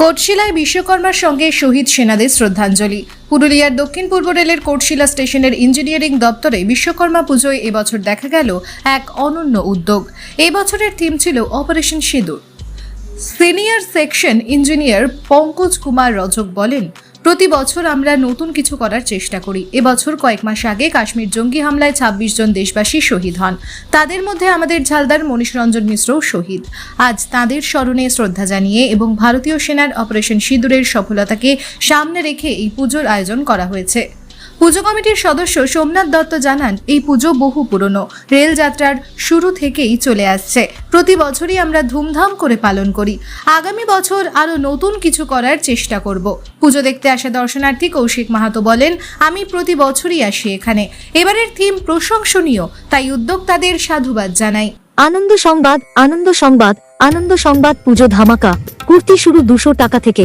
কোটশিলায় বিশ্বকর্মার সঙ্গে শহীদ সেনাদের শ্রদ্ধাঞ্জলি। পুরুলিয়ার দক্ষিণ পূর্ব রেলের কোটশিলা স্টেশনের ইঞ্জিনিয়ারিং দপ্তরে বিশ্বকর্মা পুজোয় এবছর দেখা গেল এক অনন্য উদ্যোগ। এবছরের বছরের থিম ছিল operation Sindoor. Senior section engineer Pankaj Kumar Rajak বলেন প্রতি বছর আমরা নতুন কিছু করার চেষ্টা করি। এবছর কয়েক মাস আগে কাশ্মীর জঙ্গি হামলায় ছাব্বিশ জন দেশবাসী শহীদ হন। তাদের মধ্যে আমাদের ঝালদার মনীষ রঞ্জন মিশ্রও শহীদ। আজ তাদের স্মরণে শ্রদ্ধা জানিয়ে এবং ভারতীয় সেনার অপারেশন সিঁদুরের সফলতাকে সামনে রেখে এই পুজোর আয়োজন করা হয়েছে। পুজো কমিটির সদস্য সোমনাথ দত্ত জানান, এই পুজো বহু পুরনো। রেল যাত্রার শুরু থেকেই চলে আসছে। প্রতি বছরই আমরা ধুমধাম করে পালন করি। আগামী বছর আরও নতুন কিছু করার চেষ্টা করব। পুজো দেখতে আসা দর্শনার্থী কৌশিক মাহাতো বলেন, আমি প্রতি বছরই আসি এখানে। এবারের থিম প্রশংসনীয়, তাই উদ্যোক্তাদের সাধুবাদ জানাই। আনন্দ সংবাদ আনন্দ সংবাদ আনন্দ সংবাদ পুজো ধামাকা। কুর্তি শুরু দুশো টাকা থেকে।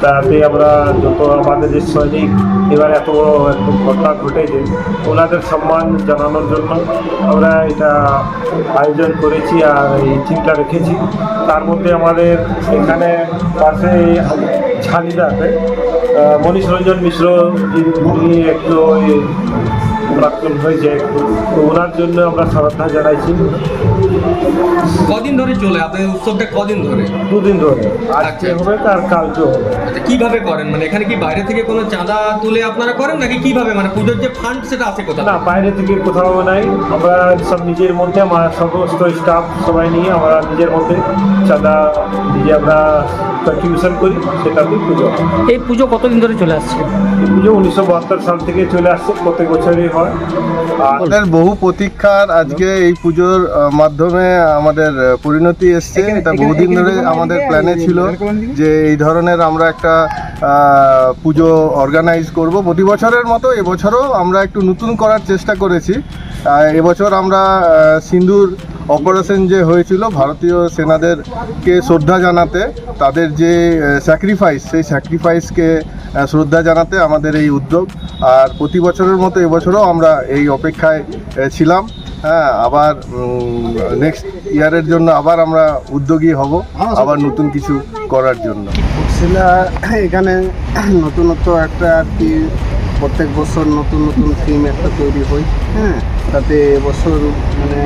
তাতে আমরা যত আমাদের যে সৈনিক, এবার এত বড় একটু ঘটনা ঘটেছে, ওনাদের সম্মান জানানোর জন্য আমরা এটা আয়োজন করেছি আর এই চিন্তা রেখেছি। তার মধ্যে আমাদের এখানে পাশে ছানিদাতে মনীষ রঞ্জন মিশ্র, যিনি- একটু প্রাক্তন হয়েছে একটু তো ওনার জন্য আমরা শ্রদ্ধা জানাইছি। কদিন ধরে চলে? আপনাদের উৎসবটা কদিন ধরে? দুদিন ধরে। আজকে আচ্ছা। হবে আর কালকে হবে। আচ্ছা কীভাবে করেন? মানে এখানে কি বাইরে থেকে কোনো চাঁদা তুলে আপনারা করেন নাকি কীভাবে? মানে পুজোর যে ফান্ড সেটা আছে কোথা না বাইরে থেকে কোথাও নাই। আমরা সব নিজের মধ্যে আমার সমস্ত স্টাফ সবাই নিয়ে আমরা নিজের মধ্যে চাঁদা নিজে আমরা কন্ট্রিবিউশন করি সেটাতে পুজো এই পুজো কতদিন ধরে চলে আসছে? এই পুজো উনিশশো বাহাত্তর সাল থেকে চলে আসছে প্রত্যেক বছরই হয়। আর আমাদের বহু প্রতীক্ষার আজকে এই পুজোর মাধ্যমে আমাদের পরিণতি এসছে। এটা বহুদিন ধরে আমাদের প্ল্যানে ছিল যে এই ধরনের আমরা একটা পুজো অর্গানাইজ করব। প্রতি বছরের মতো এবছরও আমরা একটু নতুন করার চেষ্টা করেছি। এবছর আমরা সিন্দুর অপারেশন যে হয়েছিল ভারতীয় সেনাদেরকে শ্রদ্ধা জানাতে, তাদের যে স্যাক্রিফাইস সেই স্যাক্রিফাইসকে শ্রদ্ধা জানাতে আমাদের এই উদ্যোগ। আর প্রতি বছরের মতো এবছরও আমরা এই অপেক্ষায় ছিলাম। হ্যাঁ আবার নেক্সট ইয়ারের জন্য আবার আমরা উদ্যোগী হব, আবার নতুন কিছু করার জন্য। শিলা এখানে নতুনত্ব একটা আর কি, প্রত্যেক বছর নতুন নতুন থিম একটা তৈরি হয়। হ্যাঁ তাতে এবছর মানে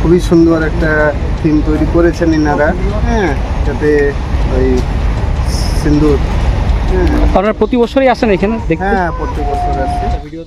খুবই সুন্দর একটা থিম তৈরি করেছেন এনারা হ্যাঁ যাতে ওই সিন্দুর হ্যাঁ। আপনারা প্রতি বছরই আসেন এখানে দেখতে? হ্যাঁ প্রতি বছর আসছে ভিডিও